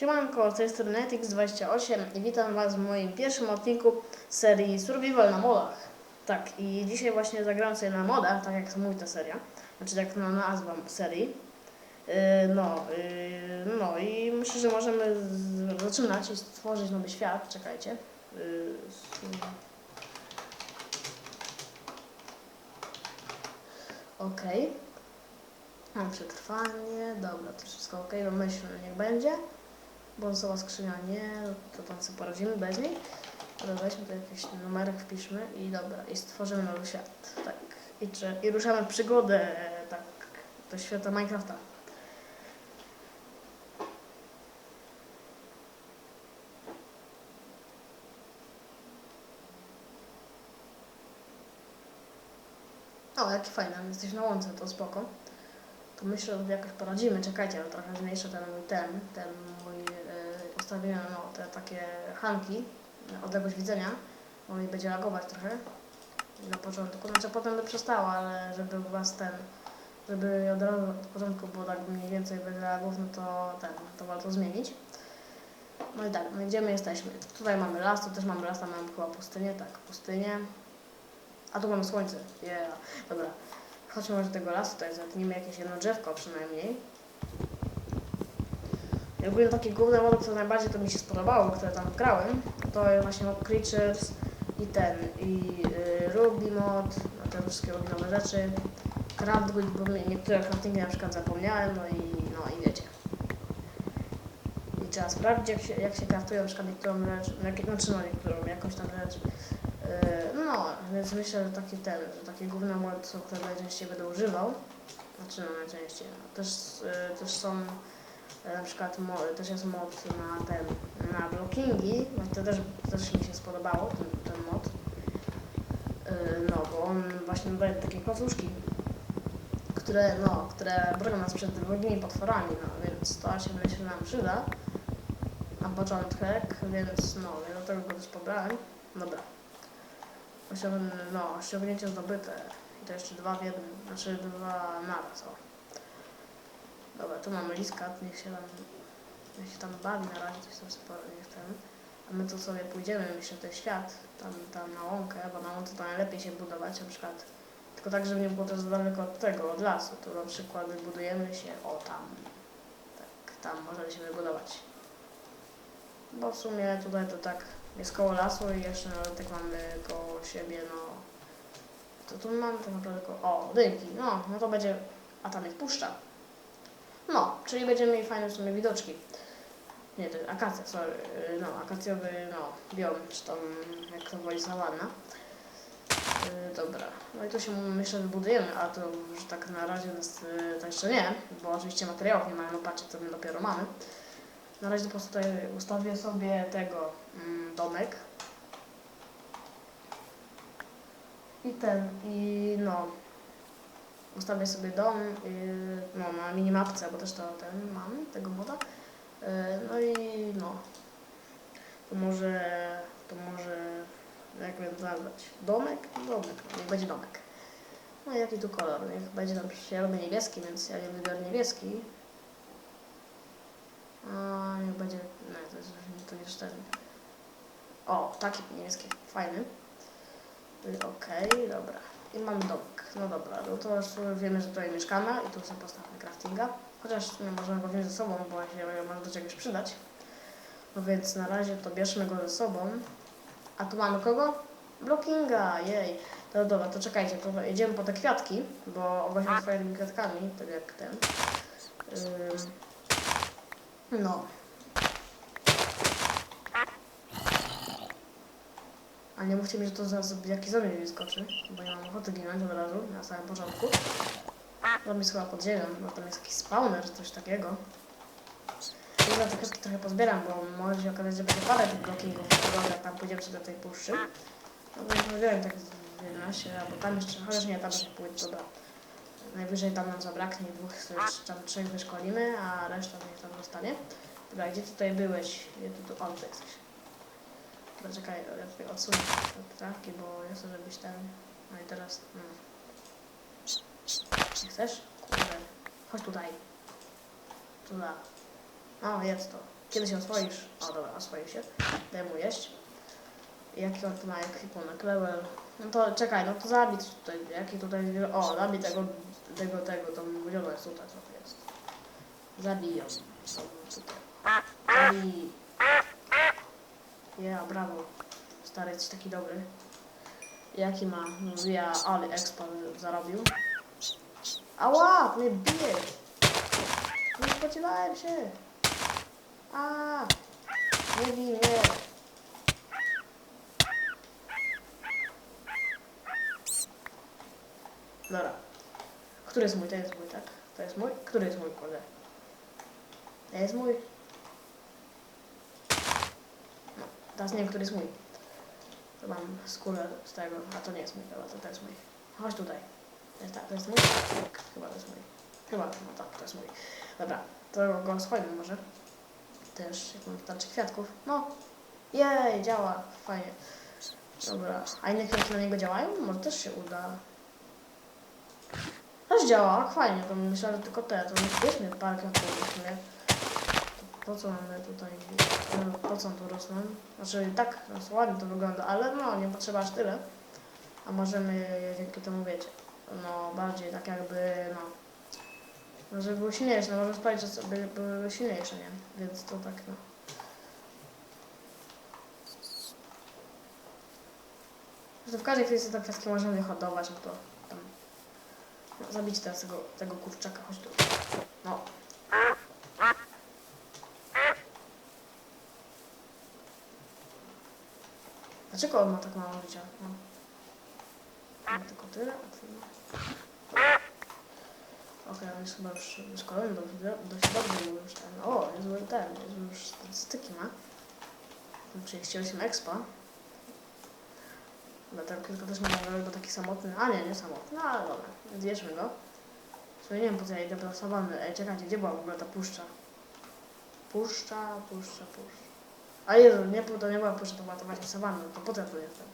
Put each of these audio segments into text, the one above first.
Siemanko, z tej strony Netix28 i witam Was w moim pierwszym odcinku serii Survival na modach. Tak, i dzisiaj właśnie zagram sobie na modach, tak jak mówi ta seria, znaczy jak na nazwa serii. Yy, no, yy, no i myślę, że możemy zaczynać i stworzyć nowy świat, czekajcie. Yy, Okej. Mam przetrwanie, dobra, to wszystko ok, myślę, niech będzie. Brązowa skrzynia nie, to tam sobie poradzimy bez niej. Ale weźmy tu jakiś numerek, wpiszmy i dobra, i stworzymy nowy świat. Tak. I, czy, i ruszamy w przygodę tak, do świata Minecrafta. O, jaki fajny, jesteś na łące, to spoko. To myślę, że jakoś poradzimy. Czekajcie, ale trochę zmniejszę ten mój ten, ten mój ustawienia, no te takie hanki, odległość widzenia, bo mi będzie lagować trochę na początku. Znaczy potem by przestało, ale żeby u was ten, żeby od razu od początku było tak mniej więcej bez lagów, no to ten, to warto zmienić. No i tak, no gdzie my jesteśmy? Tutaj mamy las, tu też mamy las, tam mamy chyba pustynię, tak, pustynię. A tu mamy słońce, yeah. Dobra, chodźmy może do tego lasu, tutaj zetniemy jakieś jedno drzewko przynajmniej. I ogólnie takie główne mody, co najbardziej to mi się spodobało, które tam grałem, to właśnie Creatures i ten, i y, Ruby mod, te wszystkie nowe rzeczy, Craft Guild, bo niektóre craftingi na przykład zapomniałem, no i, no i wiecie. I trzeba sprawdzić, jak się, jak się kraftuje na przykład niektórą rzecz, jak, znaczy no niektórą, jakąś tam rzecz. Yy, No, więc myślę, że taki ten, że takie główne mody które najczęściej będę używał. Znaczy no najczęściej. No, też, yy, też są na przykład też jest mod na ten, na blockingi, no to też, też mi się spodobało, ten, ten mod. Yy, No, bo on właśnie daje takie klocuszki, które, no, które bronią nas przed wrogimi potworami, no, więc to się myślę nam przyda na początek, więc no, ja dlatego go też pobrałem. Dobra. Osiągnięcie, no, osiągnięcie zdobyte. I to jeszcze dwa w jednym, znaczy dwa naraz, o. Dobra, tu mamy liskat, niech się tam, niech się tam bawi na razie, coś tam sporo, niech ten. A my tu sobie pójdziemy, myślę, ten świat, tam, tam na łąkę, bo na łące to najlepiej się budować, na przykład. Tylko tak, żeby nie było też za daleko od tego, od lasu. Tu na przykład wybudujemy się, o tam, tak, tam możemy się wybudować. Bo w sumie tutaj to tak jest koło lasu i jeszcze nawet tak mamy koło siebie, no. To tu mamy tak naprawdę o, dynki, no, no to będzie, a tam jest puszcza. No, czyli będziemy mieli fajne w sumie widoczki. Nie, to jest akacja, sorry, yy, no, akacjowy, no, biom, czy tam, jak to woli sawanna. Yy, dobra, no i to się myślę wybudujemy, a to już tak na razie nas, yy, to jeszcze nie, bo oczywiście materiałów nie mamy, no patrzcie co my dopiero mamy. Na razie po prostu tutaj ustawię sobie tego mm, domek. I ten, i no. Ustawię sobie dom, yy, no na minimapce, bo też to ten mam, tego moda. Yy, no i no. To może, to może, jak bym to nazwać? Domek? Domek, niech będzie domek. No i jaki tu kolor? Niech będzie tam, ja lubię niebieski, więc ja wybiorę niebieski. A, niech będzie. Nie, to jest to jest ten. O, taki niebieski, fajny. Y, Okej, dobra. I mamy domek. No dobra, no to już wiemy, że tutaj mieszkamy i tu sobie postawmy craftinga. Chociaż nie możemy go wziąć ze sobą, bo się może do czegoś przydać. No więc na razie to bierzmy go ze sobą. A tu mamy kogo? Blockinga, jej. No dobra, to czekajcie, to jedziemy po te kwiatki, bo właśnie swoimi kwiatkami, tak jak ten. Ym, no. A nie mówcie mi, że to zaraz jaki zombie mi skoczy, bo nie mam ochoty ginąć od razu na samym początku. Zombie jest chyba pod ziemią, bo tam jest jakiś spawner, coś takiego. I za te kwiatki trochę pozbieram, bo może się okazać, że będzie parę tych blockingów jak tam pójdziemy sobie do tej puszczy. No więc pozbieram tak z 11, albo tam jeszcze, chociaż nie, tam jeszcze pójdę, dobra. Najwyżej tam nam zabraknie dwóch, tam trzech wyszkolimy, a reszta niech tam zostanie. Dobra, gdzie tutaj byłeś? Gdzie ty tu? O, tu jesteś. Dobra, czekaj, ja tutaj odsunę te trawki, bo ja chcę, żebyś ten... No i teraz... Hmm. Nie chcesz? Kurde. Chodź tutaj. Tutaj. O, jest to. Kiedy się oswoisz? O dobra, oswoił się. Daj mu jeść. Jaki on tu ma ekwipunek? Level. No to czekaj, no to zabij tutaj, jaki tutaj, o, zabij tego, tego, tego, mówiono jest tutaj, co to jest. Zabij ją. Zabij. Ja, brawo. Stary, jesteś taki dobry. Jaki ma? Ja, ale expa zarobił. Ała, mnie bije. Nie spodziewałem się. A, nie bij mnie. Dobra. Który jest mój? To jest mój, tak? To jest mój? Który jest mój, kurde? To jest mój. No, teraz nie wiem, który jest mój. To mam skórę z tego, a to nie jest mój, chyba to, to jest mój. Chodź tutaj. To jest, tak, to jest mój? Tak, chyba to jest mój. Chyba, no tak, to jest mój. Dobra, to go swoim może. Też, jak mam tarczy kwiatków. No, jej, działa, fajnie. Dobra, a inne kwiatki na niego działają? Może też się uda. Też działa, fajnie, to myślałem, że tylko te, to bierzmy parę kwiatków w sumie. Po co mamy tutaj, no, po co tu rosną? Znaczy tak no, ładnie to wygląda, ale no nie potrzeba aż tyle. A możemy dzięki temu wiecie, no bardziej tak jakby, no, żeby było silniejsze, no może sprawić, że sobie były silniejsze, nie? Więc to tak, no. Że w każdej chwili te kwiatki możemy wyhodować, no to tam, no, zabić teraz tego, tego kurczaka, chodź tu. No. Dlaczego on ma tak mało życia? No. Ma tylko tyle, a ma. Okej, on jest chyba już wyszkolony dość, dość dobrze mu już ten. O, niezły ten, niezły już statystyki ma. 38 expa. Dlatego tylko też ma bo taki samotny. A nie, nie samotny, no ale dobra, zjedźmy go. Sumie nie wiem po co ja idę do. Ej, czekajcie, gdzie była w ogóle ta puszcza? Puszcza, puszcza, puszcza. A Jezu, nie, to nie była puszcza, to była to potem tu jestem.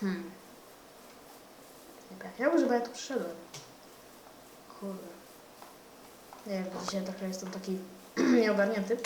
Hmm. Jak ja żeby ja tu przyszedłem. Kurde. Nie wiem, dzisiaj trochę jestem taki nieogarnięty.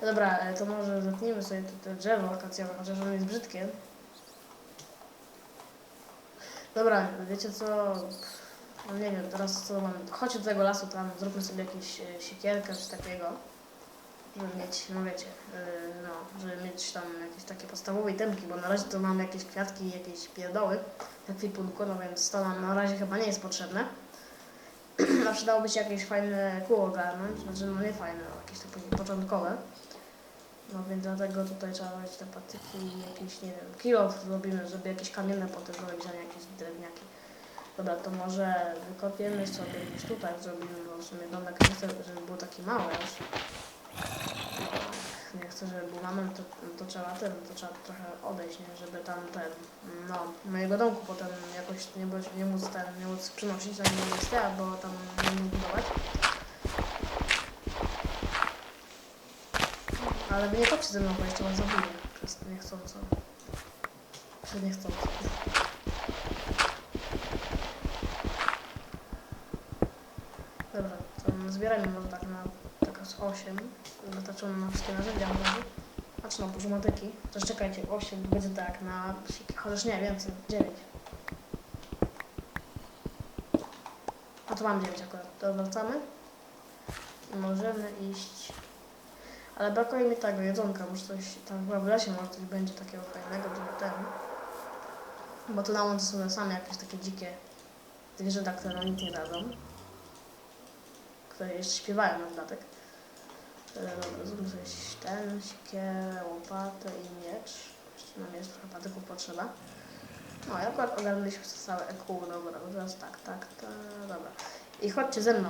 No dobra, e, to może zetnijmy sobie to, to drzewo akacjowe, chociaż ono jest brzydkie. Dobra, wiecie co? No nie wiem, teraz co mam. Chodźcie do tego lasu, tam zróbmy sobie jakieś e, siekierkę czy takiego. Żeby mieć, no wiecie, yy, no, żeby mieć tam jakieś takie podstawowe itemki, bo na razie to mam jakieś kwiatki i jakieś pierdoły w ekwipunku, no więc to nam na razie chyba nie jest potrzebne. A przydałoby się jakieś fajne kół ogarnąć, znaczy no nie fajne, ale jakieś takie początkowe. No więc dlatego tutaj trzeba robić te patyki, jakieś, nie wiem, kilo zrobimy, żeby jakieś kamienne potem zrobić, a nie jakieś drewniaki. Dobra, to może wykopiemy sobie gdzieś tutaj, zrobimy, bo w sumie domek nie chcę, żeby był taki mały aż. Nie chcę, żeby był mały, to, to trzeba ten, to trzeba trochę odejść, nie? żeby tam ten, no, mojego domku potem jakoś nie, nie móc ten, nie móc przynosić na inne miejsca, bo tam nie mógł budować. Ale nie kopcie ze mną, bo jeszcze was zabiję przez niechcąco. Przez niechcąco. Dobra, to zbierajmy może tak na taka z 8. Wystarczą nam wszystkie narzędzia może. Znaczy dużo motyki. To czekajcie, 8 będzie tak na... Chociaż nie, więcej, 9. No to mam 9 akurat. To wracamy. I możemy iść... Ale brakuje mi tego jedzonka, może coś tam chyba w lesie może coś będzie takiego fajnego, żeby ten... Bo tu na łące są same jakieś takie dzikie zwierzęta, które nam nic nie dadzą. Które jeszcze śpiewają na dodatek. E, zróbmy sobie ten, siekierę, łopatę i miecz. Jeszcze nam jest trochę patyków potrzeba. No i akurat ogarnęliśmy całe EQ, dobra, teraz tak, tak, tak, dobra. I chodźcie ze mną.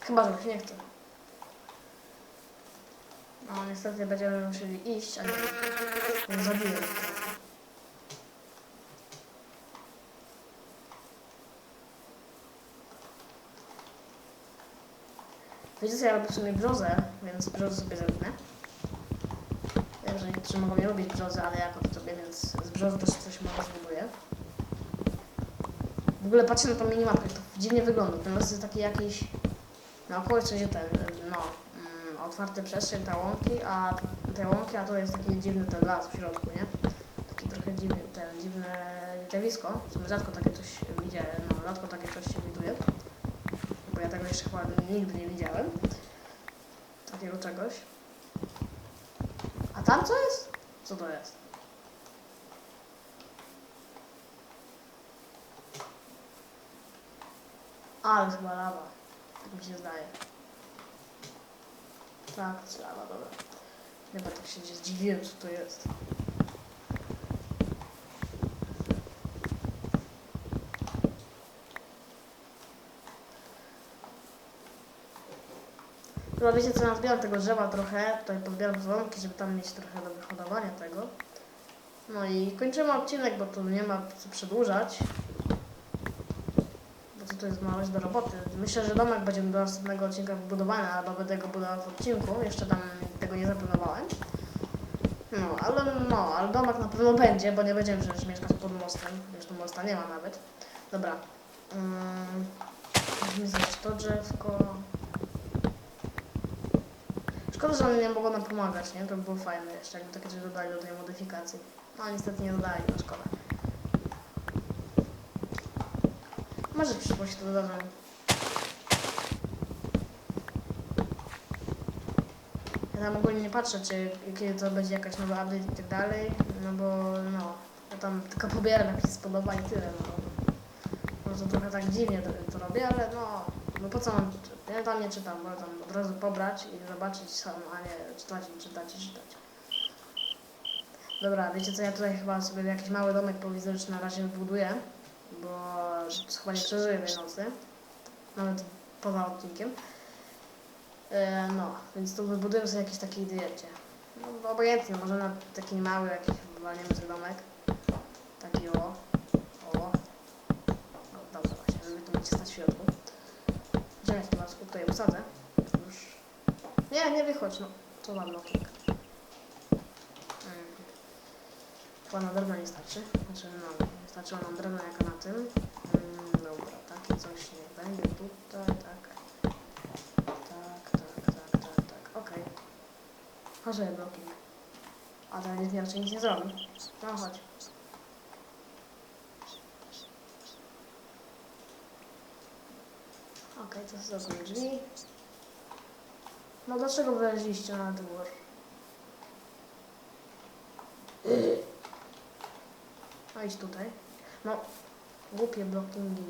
Chyba, że się nie chce. No niestety będziemy musieli iść, a nie, nie zabiję. Wiecie co, ja robię w sumie brzozę, więc brzozę sobie zrobimy. Wiem, że niektórzy mogą nie brzozy, ale ja to sobie, więc z brzozy też coś może zbuduję. W ogóle patrzcie na tą minimapkę, to dziwnie wygląda. Ten jest taki jakiś na okolicy, gdzie ten, no, mm, otwarty przestrzeń, te łąki, a te łąki, a to jest taki dziwny ten las w środku, nie? Taki trochę dziwny, ten dziwne zjawisko. W sumie rzadko takie coś widzę, no rzadko takie coś się widuje. Bo ja tego jeszcze chyba nigdy nie widziałem. Takiego czegoś. A tam co jest? Co to jest? Ale chyba lawa. Tak mi się zdaje. Tak, to jest lawa, dobra. Bo tak się zdziwiłem, co to jest. Chyba wiecie co, nazbieram tego drzewa trochę, tutaj podbieram dzwonki, żeby tam mieć trochę do wyhodowania tego. No i kończymy odcinek, bo tu nie ma co przedłużać. Bo tu jest małeś do roboty. Myślę, że domek będzie do następnego odcinka wybudowany, albo będę go budował w odcinku. Jeszcze tam tego nie zaplanowałem. No, ale no, ale domek na pewno będzie, bo nie będziemy przecież mieszkać pod mostem. Zresztą mosta nie ma nawet. Dobra. Um, to drzewko. One nie mogą nam pomagać, nie? To by było fajne jeszcze, jakby takie dodali do tej modyfikacji. No niestety nie dodali, no szkoda. Może w przyszłości to dodadzą. Ja tam ogólnie nie patrzę, czy kiedy to będzie jakaś nowa update i tak dalej, no bo no, ja tam tylko pobieram jak się spodoba i tyle, no. Może trochę tak dziwnie to, to robię, ale no, no po co mam, ja tam nie czytam, bo tam od razu pobrać i zobaczyć sam, a nie czytać i czytać i czytać. Dobra, wiecie co, ja tutaj chyba sobie jakiś mały domek prowizoryczny na razie wybuduję, bo chyba nie przeżyję tej nocy, nawet poza odcinkiem. E, no, więc tu wybuduję sobie jakiś taki diecie. No, obojętnie, może na taki mały jakiś walniemy sobie domek. Taki o. O. No dobra, właśnie, żeby tu mieć stać w środku. Tutaj usadzę? Już. Nie, nie wychodź, no. Co mam blokik? Mm. Chyba na drewno nie starczy. Znaczy, no, nie starczyło nam drewno jak na tym. Mm, dobra, takie coś nie będzie tutaj, tak. Tak, tak, tak, tak, tak. Okej. Chodź, blokik. A ten jest raczej nic nie zrobi. No chodź. Okej, to są drzwi. No dlaczego wyleźliście na dwór? No idź tutaj. No, głupie blockingi.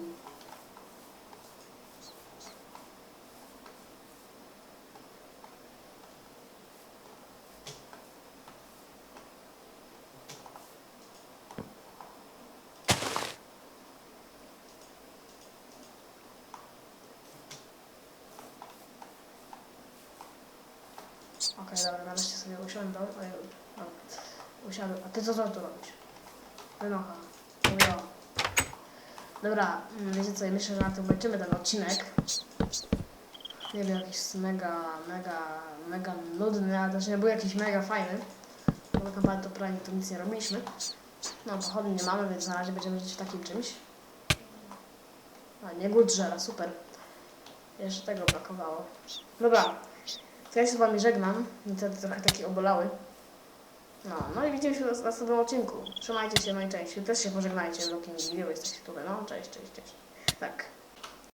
Okej, dobra, nareszcie sobie usiądą. Oj, dobra. Usiadłem. A ty co za tu robisz? Wynocha. Mówię. Dobra, mm, wiecie co, myślę, że na tym kończymy ten odcinek. Nie wiem, jakiś mega, mega, mega nudny, ale też nie był jakiś mega fajny. Bo tak naprawdę to prawie tu nic nie robiliśmy. No, pochodni nie mamy, więc na razie będziemy żyć w takim czymś. A, nie głód żela, super. Jeszcze tego brakowało. Dobra, to ja się z wami żegnam. Niestety trochę taki obolały. No, no i widzimy się w następnym odcinku. Trzymajcie się, no cześć. Wy też się pożegnajcie, Loki, nie jesteście tutaj. No, cześć, cześć, cześć. Tak.